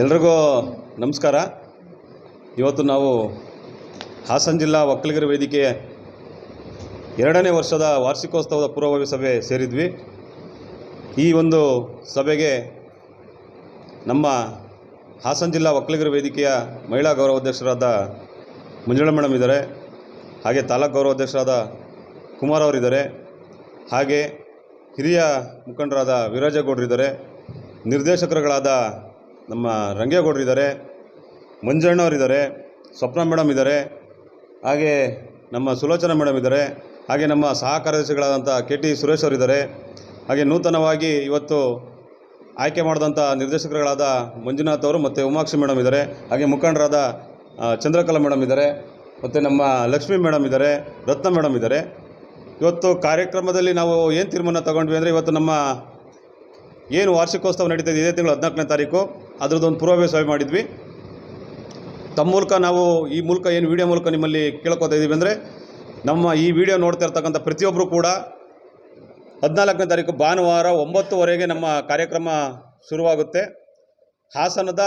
ಎಲ್ರಿಗೂ ನಮಸ್ಕಾರ. ಇವತ್ತು ನಾವು ಹಾಸನ ಜಿಲ್ಲಾ ಒಕ್ಕಲಿಗರ ವೇದಿಕೆ ಎರಡನೇ ವರ್ಷದ ವಾರ್ಷಿಕೋತ್ಸವದ ಪೂರ್ವಭಾವಿ ಸಭೆ ಸೇರಿದ್ವಿ. ಈ ಒಂದು ಸಭೆಗೆ ನಮ್ಮ ಹಾಸನ ಜಿಲ್ಲಾ ಒಕ್ಕಲಿಗರ ವೇದಿಕೆಯ ಮಹಿಳಾ ಗೌರವಾಧ್ಯಕ್ಷರಾದ ಮಂಜುಳಾ ಮೇಡಮ್ ಇದ್ದಾರೆ. ಹಾಗೆ ತಾಲೂಕು ಗೌರವಾಧ್ಯಕ್ಷರಾದ ಕುಮಾರ್ ಅವರಿದ್ದಾರೆ ಹಾಗೆ ಹಿರಿಯ ಮುಖಂಡರಾದ ವಿರಾಜೇಗೌಡರಿದ್ದಾರೆ ನಿರ್ದೇಶಕರುಗಳಾದ ನಮ್ಮ ರಂಗೇಗೌಡರಿದ್ದಾರೆ ಮಂಜಣ್ಣವರಿದ್ದಾರೆ ಸ್ವಪ್ನ ಮೇಡಮ್ ಇದ್ದಾರೆ, ಹಾಗೆ ನಮ್ಮ ಸುಲೋಚನಾ ಮೇಡಮ್ ಇದ್ದಾರೆ, ಹಾಗೆ ನಮ್ಮ ಸಹ ಕಾರ್ಯದರ್ಶಿಗಳಾದಂಥ ಕೆ ಟಿ ಸುರೇಶ್ ಅವರಿದ್ದಾರೆ ಹಾಗೆ ನೂತನವಾಗಿ ಇವತ್ತು ಆಯ್ಕೆ ಮಾಡಿದಂಥ ನಿರ್ದೇಶಕರುಗಳಾದ ಮಂಜುನಾಥ್ ಅವರು ಮತ್ತು ಉಮಾಕ್ಷಿ ಮೇಡಮ್ ಇದ್ದಾರೆ, ಹಾಗೆ ಮುಖಂಡರಾದ ಚಂದ್ರಕಲಾ ಮೇಡಮ್ ಇದ್ದಾರೆ, ಮತ್ತು ನಮ್ಮ ಲಕ್ಷ್ಮೀ ಮೇಡಮ್ ಇದ್ದಾರೆ, ರತ್ನ ಮೇಡಮ್ ಇದ್ದಾರೆ. ಇವತ್ತು ಕಾರ್ಯಕ್ರಮದಲ್ಲಿ ನಾವು ಏನು ತೀರ್ಮಾನ ತಗೊಂಡ್ವಿ ಅಂದರೆ ಇವತ್ತು ನಮ್ಮ ಏನು ವಾರ್ಷಿಕೋತ್ಸವ ನಡೀತಾ ಇದೆ, ಇದೇ ತಿಂಗಳು ಹದಿನಾಲ್ಕನೇ ತಾರೀಕು. ಅದರದ್ದೊಂದು ಪೂರ್ವಭಾವಿ ಸಭೆ ಮಾಡಿದ್ವಿ. ತಮ್ಮ ಮೂಲಕ ನಾವು ಈ ಮೂಲಕ ಏನು ವಿಡಿಯೋ ಮೂಲಕ ನಿಮ್ಮಲ್ಲಿ ಕೇಳ್ಕೊತಾ ಇದ್ದೀವಿ ಅಂದರೆ, ನಮ್ಮ ಈ ವಿಡಿಯೋ ನೋಡ್ತಾ ಇರ್ತಕ್ಕಂಥ ಪ್ರತಿಯೊಬ್ಬರು ಕೂಡ ಹದಿನಾಲ್ಕನೇ ತಾರೀಕು ಭಾನುವಾರ ಒಂಬತ್ತುವರೆಗೆ ನಮ್ಮ ಕಾರ್ಯಕ್ರಮ ಶುರುವಾಗುತ್ತೆ. ಹಾಸನದ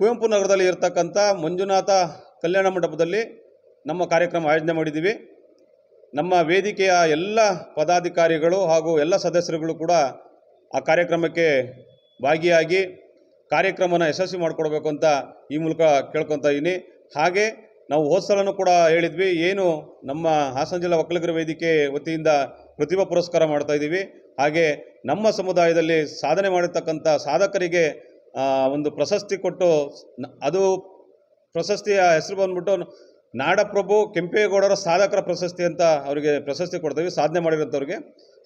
ಕುವೆಂಪು ನಗರದಲ್ಲಿ ಇರತಕ್ಕಂಥ ಮಂಜುನಾಥ ಕಲ್ಯಾಣ ಮಂಟಪದಲ್ಲಿ ನಮ್ಮ ಕಾರ್ಯಕ್ರಮ ಆಯೋಜನೆ ಮಾಡಿದ್ದೀವಿ. ನಮ್ಮ ವೇದಿಕೆಯ ಎಲ್ಲ ಪದಾಧಿಕಾರಿಗಳು ಹಾಗೂ ಎಲ್ಲ ಸದಸ್ಯರುಗಳು ಕೂಡ ಆ ಕಾರ್ಯಕ್ರಮಕ್ಕೆ ಭಾಗಿಯಾಗಿ ಕಾರ್ಯಕ್ರಮನ ಯಶಸ್ವಿ ಮಾಡಿಕೊಡ್ಬೇಕು ಅಂತ ಈ ಮೂಲಕ ಕೇಳ್ಕೊತಾ ಇದ್ದೀನಿ ಹಾಗೆ ನಾವು ಹೋದ್ಸಲನೂ ಕೂಡ ಹೇಳಿದ್ವಿ, ಏನು ನಮ್ಮ ಹಾಸನ ಜಿಲ್ಲಾ ಒಕ್ಕಲಿಗರ ವೇದಿಕೆ ವತಿಯಿಂದ ಪ್ರತಿಭಾ ಪುರಸ್ಕಾರ ಮಾಡ್ತಾ ಇದ್ದೀವಿ ಹಾಗೆ ನಮ್ಮ ಸಮುದಾಯದಲ್ಲಿ ಸಾಧನೆ ಮಾಡಿರ್ತಕ್ಕಂಥ ಸಾಧಕರಿಗೆ ಒಂದು ಪ್ರಶಸ್ತಿ ಕೊಟ್ಟು, ಅದು ಪ್ರಶಸ್ತಿಯ ಹೆಸರು ಬಂದ್ಬಿಟ್ಟು ನಾಡಪ್ರಭು ಕೆಂಪೇಗೌಡರ ಸಾಧಕರ ಪ್ರಶಸ್ತಿ ಅಂತ ಅವರಿಗೆ ಪ್ರಶಸ್ತಿ ಕೊಡ್ತೀವಿ, ಸಾಧನೆ ಮಾಡಿರೋಂಥವ್ರಿಗೆ.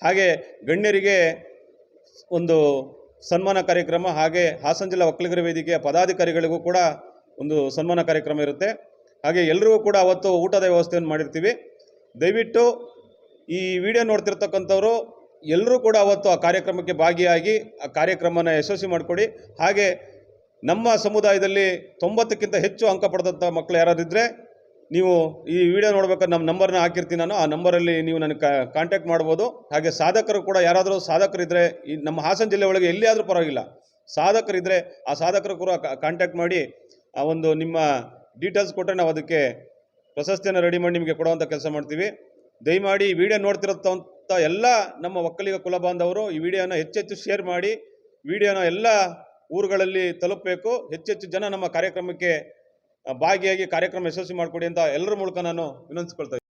ಹಾಗೆ ಗಣ್ಯರಿಗೆ ಒಂದು ಸನ್ಮಾನ ಕಾರ್ಯಕ್ರಮ ಹಾಗೆ ಹಾಸನ ಜಿಲ್ಲಾ ಒಕ್ಕಲಿಗರ ವೇದಿಕೆಯ ಪದಾಧಿಕಾರಿಗಳಿಗೂ ಕೂಡ ಒಂದು ಸನ್ಮಾನ ಕಾರ್ಯಕ್ರಮ ಇರುತ್ತೆ. ಹಾಗೆ ಎಲ್ಲರಿಗೂ ಕೂಡ ಅವತ್ತು ಊಟದ ವ್ಯವಸ್ಥೆಯನ್ನು ಮಾಡಿರ್ತೀವಿ. ದಯವಿಟ್ಟು ಈ ವಿಡಿಯೋ ನೋಡ್ತಿರ್ತಕ್ಕಂಥವ್ರು ಎಲ್ಲರೂ ಕೂಡ ಅವತ್ತು ಆ ಕಾರ್ಯಕ್ರಮಕ್ಕೆ ಭಾಗಿಯಾಗಿ ಆ ಕಾರ್ಯಕ್ರಮನ ಯಶಸ್ವಿ ಮಾಡಿಕೊಡಿ. ಹಾಗೆ ನಮ್ಮ ಸಮುದಾಯದಲ್ಲಿ ತೊಂಬತ್ತಕ್ಕಿಂತ ಹೆಚ್ಚು ಅಂಕ ಪಡೆದಂಥ ಮಕ್ಕಳು ಯಾರಾದಿದ್ದರೆ ನೀವು ಈ ವಿಡಿಯೋ ನೋಡ್ಬೇಕಾದ್ರೆ ನಮ್ಮ ನಂಬರ್ನ ಹಾಕಿರ್ತೀನಿ ನಾನು. ಆ ನಂಬರಲ್ಲಿ ನೀವು ನನಗೆ ಕಾಂಟ್ಯಾಕ್ಟ್ ಮಾಡ್ಬೋದು. ಹಾಗೆ ಸಾಧಕರು ಕೂಡ ಯಾರಾದರೂ ಸಾಧಕರಿದ್ದರೆ ಈ ನಮ್ಮ ಹಾಸನ ಜಿಲ್ಲೆ ಒಳಗೆ ಎಲ್ಲಿಯಾದರೂ ಪರವಾಗಿಲ್ಲ. ಸಾಧಕರಿದ್ದರೆ ಆ ಸಾಧಕರು ಕೂಡ ಕಾಂಟ್ಯಾಕ್ಟ್ ಮಾಡಿ ಆ ಒಂದು ನಿಮ್ಮ ಡೀಟೇಲ್ಸ್ ಕೊಟ್ಟರೆ ನಾವು ಅದಕ್ಕೆ ಪ್ರಶಸ್ತಿಯನ್ನು ರೆಡಿ ಮಾಡಿ ನಿಮಗೆ ಕೊಡುವಂಥ ಕೆಲಸ ಮಾಡ್ತೀವಿ. ದಯಮಾಡಿ ಈ ವಿಡಿಯೋ ನೋಡ್ತಿರೋಂಥ ಎಲ್ಲ ನಮ್ಮ ಒಕ್ಕಲಿಗ ಕುಲ ಬಾಂಧವರು ಈ ವಿಡಿಯೋನ ಹೆಚ್ಚೆಚ್ಚು ಶೇರ್ ಮಾಡಿ, ವಿಡಿಯೋನ ಎಲ್ಲ ಊರುಗಳಲ್ಲಿ ತಲುಪಬೇಕು. ಹೆಚ್ಚೆಚ್ಚು ಜನ ನಮ್ಮ ಕಾರ್ಯಕ್ರಮಕ್ಕೆ ಭಾಗಿಯಾಗಿ ಕಾರ್ಯಕ್ರಮ ಯಶಸ್ವಿ ಮಾಡಿಕೊಡಿ ಅಂತ ಎಲ್ಲರ ಮೂಲಕ ನಾನು ವಿನಂತಿಸ್ಕೊಳ್ತಾ.